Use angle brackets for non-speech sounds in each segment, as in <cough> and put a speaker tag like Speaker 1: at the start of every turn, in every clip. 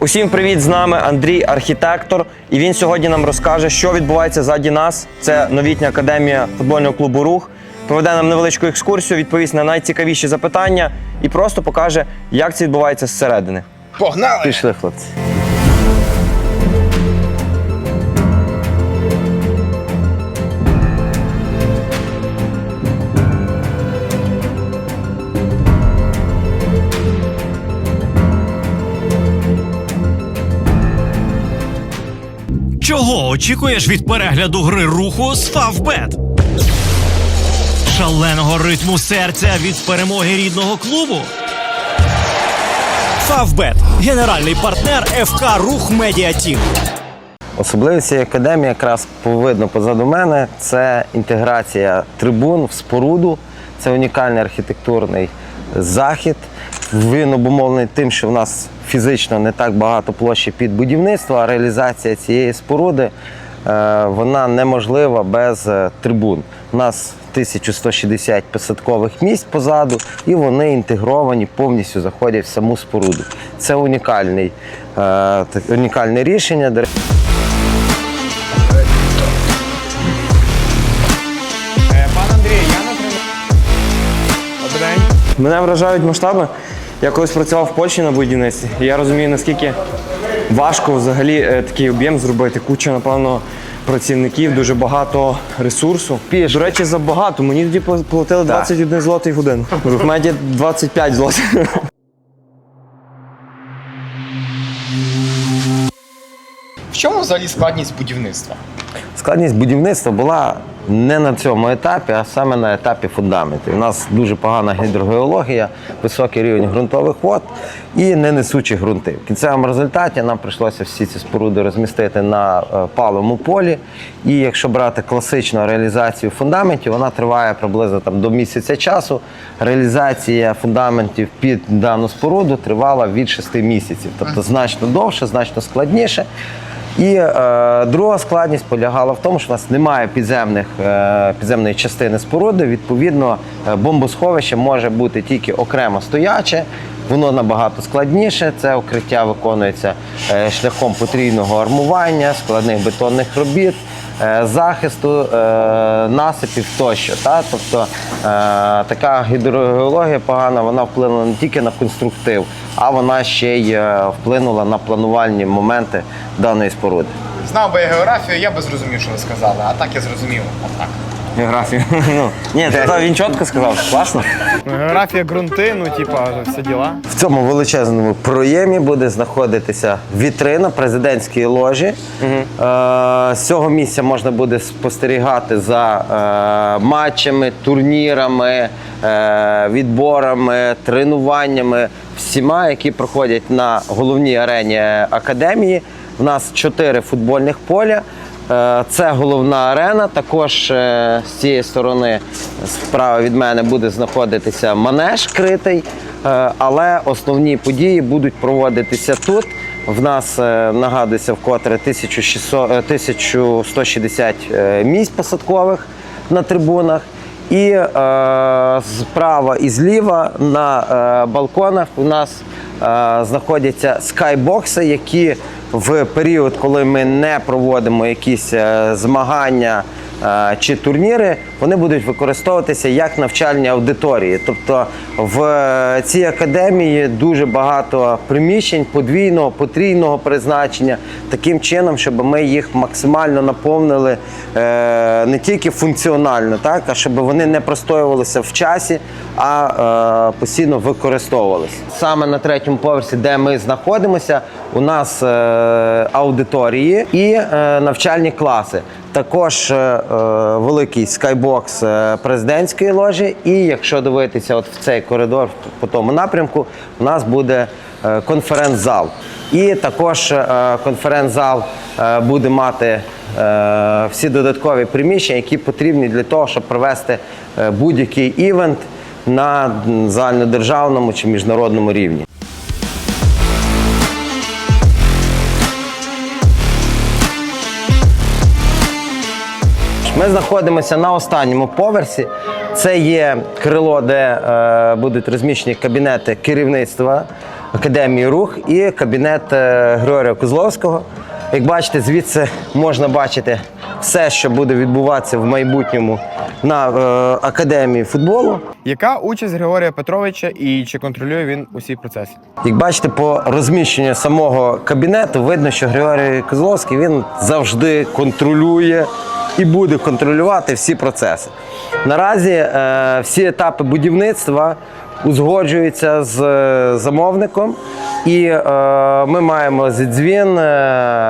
Speaker 1: Усім привіт! З нами Андрій, архітектор, і він сьогодні нам розкаже, що відбувається ззаді нас. Це новітня академія футбольного клубу Рух. Проведе нам невеличку екскурсію, відповість на найцікавіші запитання і просто покаже, як це відбувається зсередини.
Speaker 2: Погнали!
Speaker 1: Пішли, хлопці.
Speaker 3: Чого очікуєш від перегляду гри руху з Фавбет? Шаленого ритму серця від перемоги рідного клубу. Фавбет генеральний партнер ФК Рух Медіа Тім.
Speaker 1: Особливість академії якраз видно позаду мене. Це інтеграція трибун в споруду. Це унікальний архітектурний захід. Він обумовлений тим, що в нас фізично не так багато площі під будівництво, а реалізація цієї споруди е, вона неможлива без е, трибун. У нас 1160 посадкових місць позаду, і вони інтегровані, повністю заходять в саму споруду. Це унікальний, е, унікальне рішення. Мене вражають масштаби. Я колись працював в Польщі на будівництві. і Я розумію, наскільки важко взагалі е, такий об'єм зробити. Куча, напевно, працівників, дуже багато ресурсу. До речі, забагато. Мені тоді платили 21 злотий годин. годину. <laughs> В меді 25 злотих.
Speaker 2: В чому взагалі складність будівництва?
Speaker 1: Складність будівництва була не на цьому етапі, а саме на етапі фундаментів. У нас дуже погана гідрогеологія, високий рівень ґрунтових вод і ненесучі ґрунти. В кінцевому результаті нам прийшлося всі ці споруди розмістити на е, палому полі. І якщо брати класичну реалізацію фундаментів, вона триває приблизно там, до місяця часу. Реалізація фундаментів під дану споруду тривала від 6 місяців, тобто значно довше, значно складніше. І е, друга складність полягала в тому, що у нас немає підземних, е, підземної частини споруди. Відповідно, е, бомбосховище може бути тільки окремо стояче. Воно набагато складніше. Це укриття виконується е, шляхом потрійного армування, складних бетонних робіт, захисту е, насипів тощо. Та? Тобто е, така гідрогеологія погана, вона вплинула не тільки на конструктив, а вона ще й е, вплинула на планувальні моменти даної споруди.
Speaker 2: Знав би я географію, я би зрозумів, що ви сказали, а так я зрозумів. Отак.
Speaker 1: Географію. <laughs> Ну, ні, та він чітко сказав, класно.
Speaker 4: Географія ґрунти, ну типа всі діла.
Speaker 1: В цьому величезному проємі буде знаходитися вітрина президентської ложі. Е, З цього місця можна буде спостерігати за е, матчами, турнірами, е, відборами, тренуваннями, всіма, які проходять на головній арені академії. У нас чотири футбольних поля. Е, Це головна арена. Також е, з цієї сторони, справа від мене, буде знаходитися манеж критий. Е, Але основні події будуть проводитися тут. В нас нагадується вкотре 1600, е, 1160 е, місць посадкових на трибунах. І е, справа і зліва на е, балконах у нас е, знаходяться скайбокси, які в період, коли ми не проводимо якісь е, змагання чи турніри, вони будуть використовуватися як навчальні аудиторії. Тобто в е, цій академії дуже багато приміщень подвійного, потрійного призначення, таким чином, щоб ми їх максимально наповнили е, не тільки функціонально, так, а щоб вони не простоювалися в часі, а е, постійно використовувалися. Саме на третьому поверсі, де ми знаходимося, у нас е, аудиторії і е, навчальні класи. Також е, е, великий скайбокс е, президентської ложі. І якщо дивитися от в цей коридор по тому напрямку, у нас буде е, конференц-зал. І також е, конференц-зал е, буде мати е, всі додаткові приміщення, які потрібні для того, щоб провести будь-який івент на загальнодержавному чи міжнародному рівні. Ми знаходимося на останньому поверсі. Це є крило, де е, будуть розміщені кабінети керівництва Академії рух і кабінет е, Григорія Козловського. Як бачите, звідси можна бачити все, що буде відбуватися в майбутньому на е, академії футболу.
Speaker 4: Яка участь Григорія Петровича і чи контролює він усі процеси?
Speaker 1: Як бачите, по розміщенню самого кабінету видно, що Григорій Козловський він завжди контролює і буде контролювати всі процеси. Наразі е, всі етапи будівництва узгоджуються з е, замовником, і е, ми маємо зідзвін е,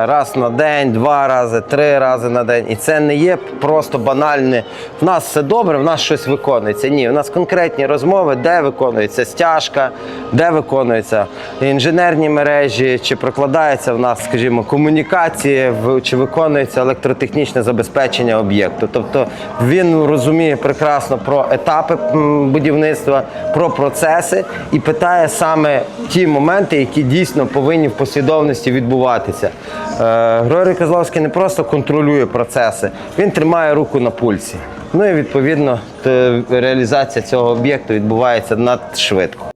Speaker 1: раз на день, два рази, три рази на день. І це не є просто банальне. В нас все добре, в нас щось виконується. Ні, у нас конкретні розмови, де виконується стяжка, де виконуються інженерні мережі, чи прокладається в нас, скажімо, комунікації, в- чи виконується електротехнічне забезпечення об'єкту. Тобто він розуміє прекрасно про етапи будівництва, про процеси і питає саме ті моменти, які дійсно повинні в послідовності відбуватися. Е, Григорій Козловський не просто контролює процеси, він тримає руку на пульсі. Ну і відповідно реалізація цього об'єкту відбувається надшвидко.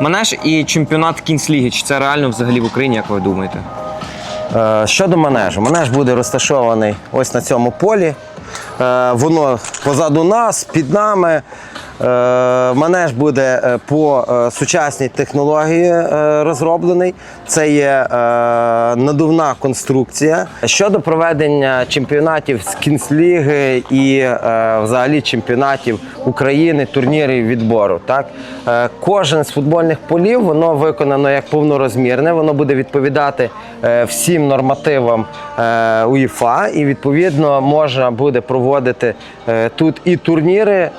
Speaker 2: Манеж і чемпіонат Кінсліги. Чи це реально взагалі в Україні, як ви думаєте?
Speaker 1: Е, Щодо манежу, манеж буде розташований ось на цьому полі. Е, Воно позаду нас, під нами. Е, Манеж буде е, по е, сучасній технології розроблений. Це є надувна конструкція. Щодо проведення чемпіонатів з кінсліги і взагалі чемпіонатів України, турнірів відбору. Так? Кожен з футбольних полів воно виконано як повнорозмірне, воно буде відповідати всім нормативам УЄФА, і відповідно можна буде проводити тут і турніри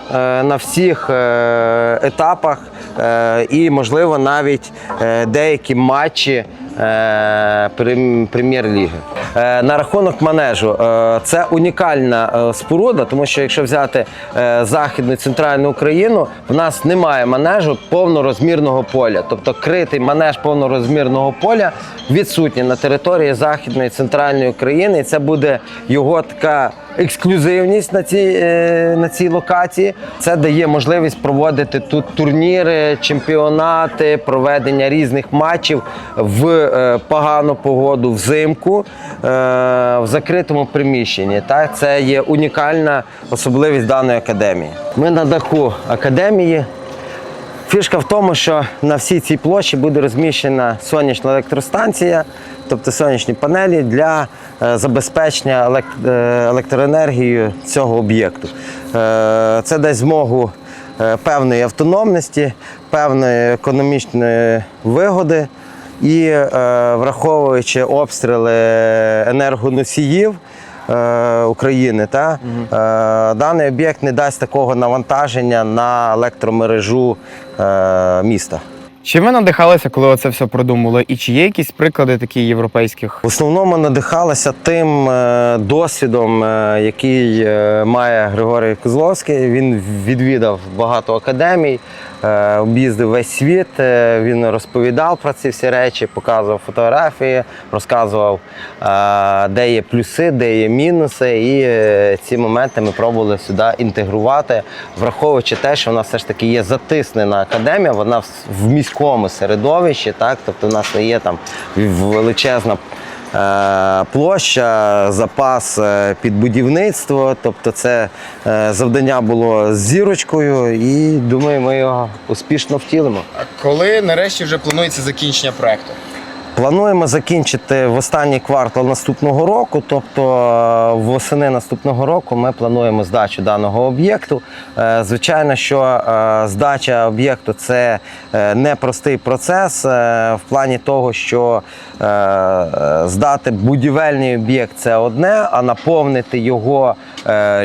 Speaker 1: на всіх е, етапах, е, і можливо навіть е, деякі матчі прем'єр-ліги. Е, На рахунок манежу, е, це унікальна е, споруда, тому що якщо взяти е, західну центральну Україну, в нас немає манежу повнорозмірного поля. Тобто критий манеж повнорозмірного поля відсутній на території західної центральної України. І це буде його така ексклюзивність на цій, е, на цій локації. Це дає можливість проводити тут турніри, чемпіонати, проведення різних матчів в е, погану погоду взимку е, в закритому приміщенні. Так? Це є унікальна особливість даної академії. Ми на даху академії. Фішка в тому, що на всій цій площі буде розміщена сонячна електростанція, тобто сонячні панелі для е, забезпечення електроенергією цього об'єкту. Це дасть змогу певної автономності, певної економічної вигоди і е, враховуючи обстріли енергоносіїв. е, України, та е, даний об'єкт не дасть такого навантаження на електромережу е, міста.
Speaker 4: Чим ви надихалися, коли оце все продумували? І чи є якісь приклади такі європейських?
Speaker 1: В основному надихалися тим е, досвідом, е, який е, має Григорій Козловський. Він відвідав багато академій, об'їздив весь світ. е, Він розповідав про ці всі речі, показував фотографії, розказував, е, де є плюси, де є мінуси. І е, ці моменти ми пробували сюди інтегрувати, враховуючи те, що в нас все ж таки є затиснена академія, вона в міському середовищі, так тобто в нас є там величезна. Е, Площа, запас е, під будівництво, тобто це е, завдання було з зірочкою, і думаю, ми його успішно втілимо.
Speaker 5: А Коли нарешті вже планується закінчення проекту?
Speaker 1: Плануємо закінчити в останній квартал наступного року, тобто е, восени наступного року ми плануємо здачу даного об'єкту. Е, Звичайно, що е, здача об'єкту це непростий процес в плані того, що здати будівельний об'єкт це одне, а наповнити його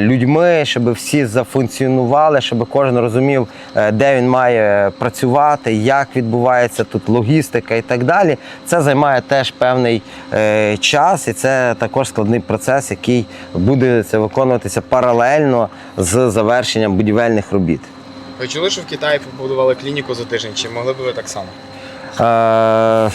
Speaker 1: людьми, щоб всі зафункціонували, щоб кожен розумів, е, де він має працювати, як відбувається тут логістика і так далі. Це займає теж певний е, час, і це також складний процес, який буде виконуватися паралельно з завершенням будівельних робіт.
Speaker 5: Ви чули, що в Китаї побудували клініку за тиждень? Чи могли б ви так само?
Speaker 1: Е,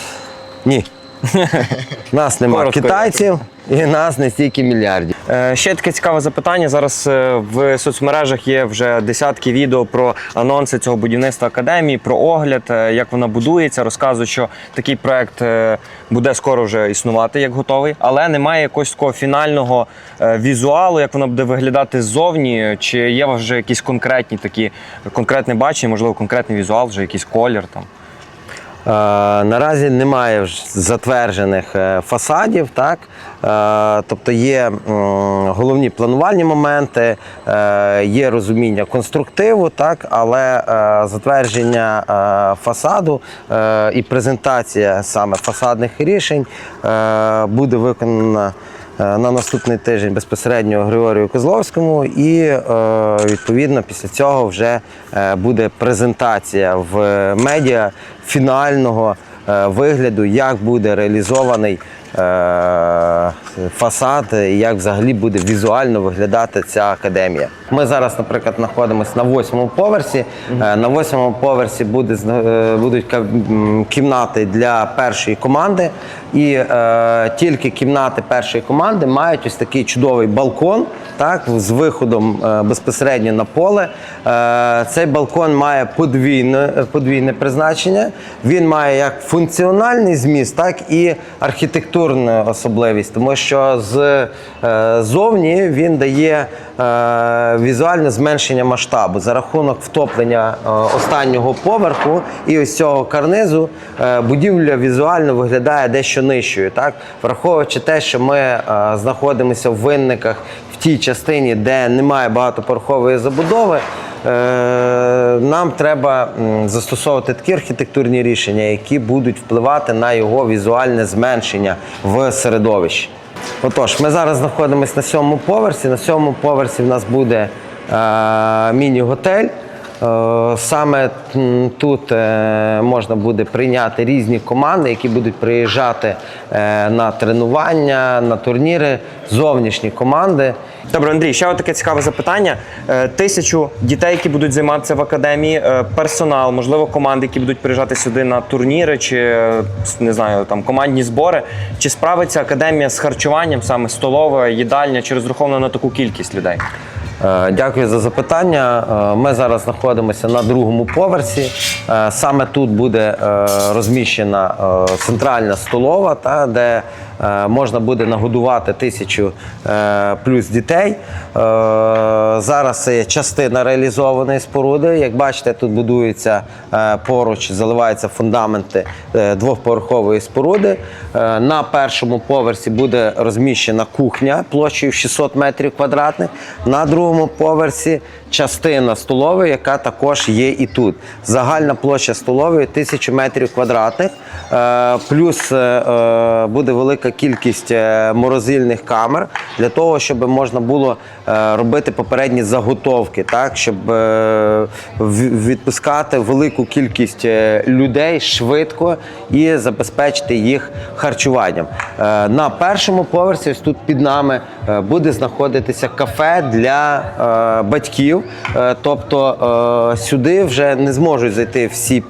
Speaker 1: ні. <laughs> Нас немає китайців і нас не стільки мільярдів.
Speaker 6: Е, Ще таке цікаве запитання. Зараз е, в соцмережах є вже десятки відео про анонси цього будівництва академії, про огляд, е, як вона будується. Розказують, що такий проект буде скоро вже існувати як готовий, але немає якогось такого фінального візуалу, як вона буде виглядати ззовні. Чи є вже якісь конкретні такі конкретне бачення, можливо, конкретний візуал, вже якийсь колір там.
Speaker 1: Е, Наразі немає затверджених е, фасадів, так? Е, Тобто є головні планувальні моменти, є розуміння конструктиву, так? але затвердження фасаду і презентація саме фасадних рішень буде виконана. Е, На наступний тиждень безпосередньо Григорію Козловському, і е, відповідно після цього вже е, буде презентація в медіа фінального вигляду, як буде реалізований фасад, і як взагалі буде візуально виглядати ця академія. Ми зараз, наприклад, знаходимося на восьмому поверсі. Е, На восьмому поверсі буде, е, будуть кімнати для першої команди, і е, тільки кімнати першої команди мають ось такий чудовий балкон, так, з виходом е, безпосередньо на поле. Е, цей балкон має подвійне, подвійне призначення. Він має як функціональний зміст, так і архітектурну особливість, тому що з е, він дає е, візуальне зменшення масштабу за рахунок втоплення е, останнього поверху і ось цього карнизу будівля візуально виглядає дещо нижчою. Так? Враховуючи те, що ми знаходимося в винниках в тій частині, де немає багатоповерхової забудови. Е, Нам треба застосовувати такі архітектурні рішення, які будуть впливати на його візуальне зменшення в середовищі. Отож, ми зараз знаходимося на сьомому поверсі. На сьомому поверсі в нас буде е, міні-готель. Е, Саме тут е, можна буде прийняти різні команди, які будуть приїжджати е, на тренування, на турніри, зовнішні команди.
Speaker 6: Добре, Андрій, ще таке цікаве запитання. Тисячу дітей, які будуть займатися в академії, персонал, можливо, команди, які будуть приїжджати сюди на турніри чи не знаю, там командні збори. Чи справиться академія з харчуванням, саме столова, їдальня, чи розрахована на таку кількість людей?
Speaker 1: Е, Дякую за запитання. Е, Ми зараз знаходимося на другому поверсі. Е, Саме тут буде розміщена центральна столова, де можна буде нагодувати тисячу е, плюс дітей. Е, Зараз це частина реалізованої споруди. Як бачите, тут будуються е, поруч, заливаються фундаменти е, двохповерхової споруди. Е, На першому поверсі буде розміщена кухня площею 600 метрів квадратних. На другому поверсі частина столової, яка також є і тут. Загальна площа столової 1000 метрів квадратних. Е, Плюс е, е, буде велика кількість е, морозильних камер для того, щоб можна було робити попередні заготовки, так щоб е, відпускати велику кількість е, людей швидко і забезпечити їх харчуванням. Е, На першому поверсі, ось тут під нами, е, буде знаходитися кафе для е, батьків. Е, Тобто е, сюди вже не зможуть зайти всі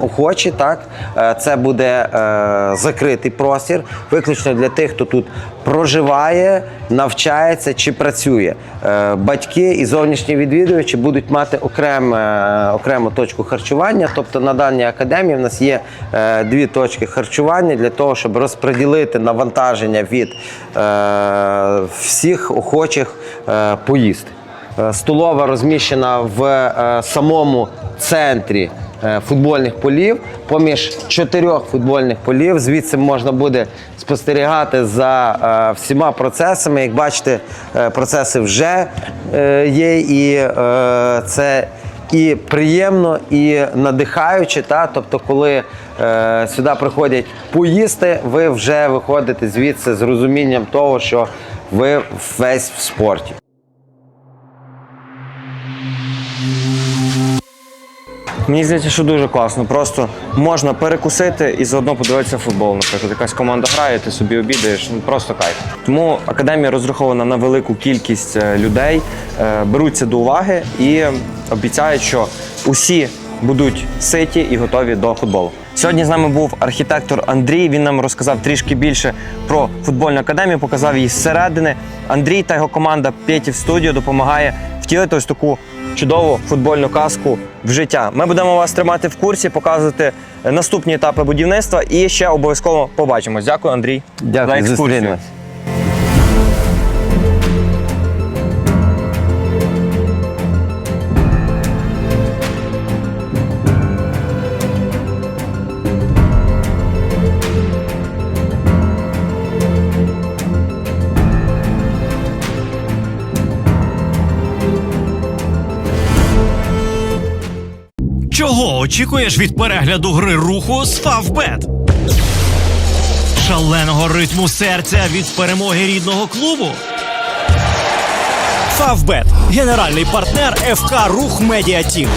Speaker 1: охочі. Так Е, це буде е, закритий простір, виключно для тих, хто тут проживає, навчається чи працює. Е, Батьки і зовнішні відвідувачі будуть мати окреме, окрему точку харчування. Тобто на даній академії в нас є е, дві точки харчування для того, щоб розподілити навантаження від е, всіх охочих поїсти. Столова розміщена в самому центрі футбольних полів, поміж чотирьох футбольних полів. Звідси можна буде спостерігати за е, всіма процесами. Як бачите, е, процеси вже е, є, і е, це і приємно, і надихаюче. Та? Тобто, коли е, сюди приходять поїсти, ви вже виходите звідси з розумінням того, що ви весь в спорті.
Speaker 6: Мені здається, що дуже класно. Просто можна перекусити і заодно подивитися футбол. Наприклад, якась команда грає, ти собі обідаєш. Ну просто кайф. Тому академія розрахована на велику кількість е, людей, е, беруться до уваги і обіцяють, що усі будуть ситі і готові до футболу. Сьогодні з нами був архітектор Андрій. Він нам розказав трішки більше про футбольну академію, показав її зсередини. Андрій та його команда П'єтів студіо допомагає втілити ось таку чудову футбольну казку в життя. Ми будемо вас тримати в курсі, показувати наступні етапи будівництва і ще обов'язково побачимось. Дякую, Андрій. за екскурсію.
Speaker 3: Чого очікуєш від перегляду гри руху з Фавбет? Шаленого ритму серця від перемоги рідного клубу. Фавбет генеральний партнер ФК Рух Медіа Тім.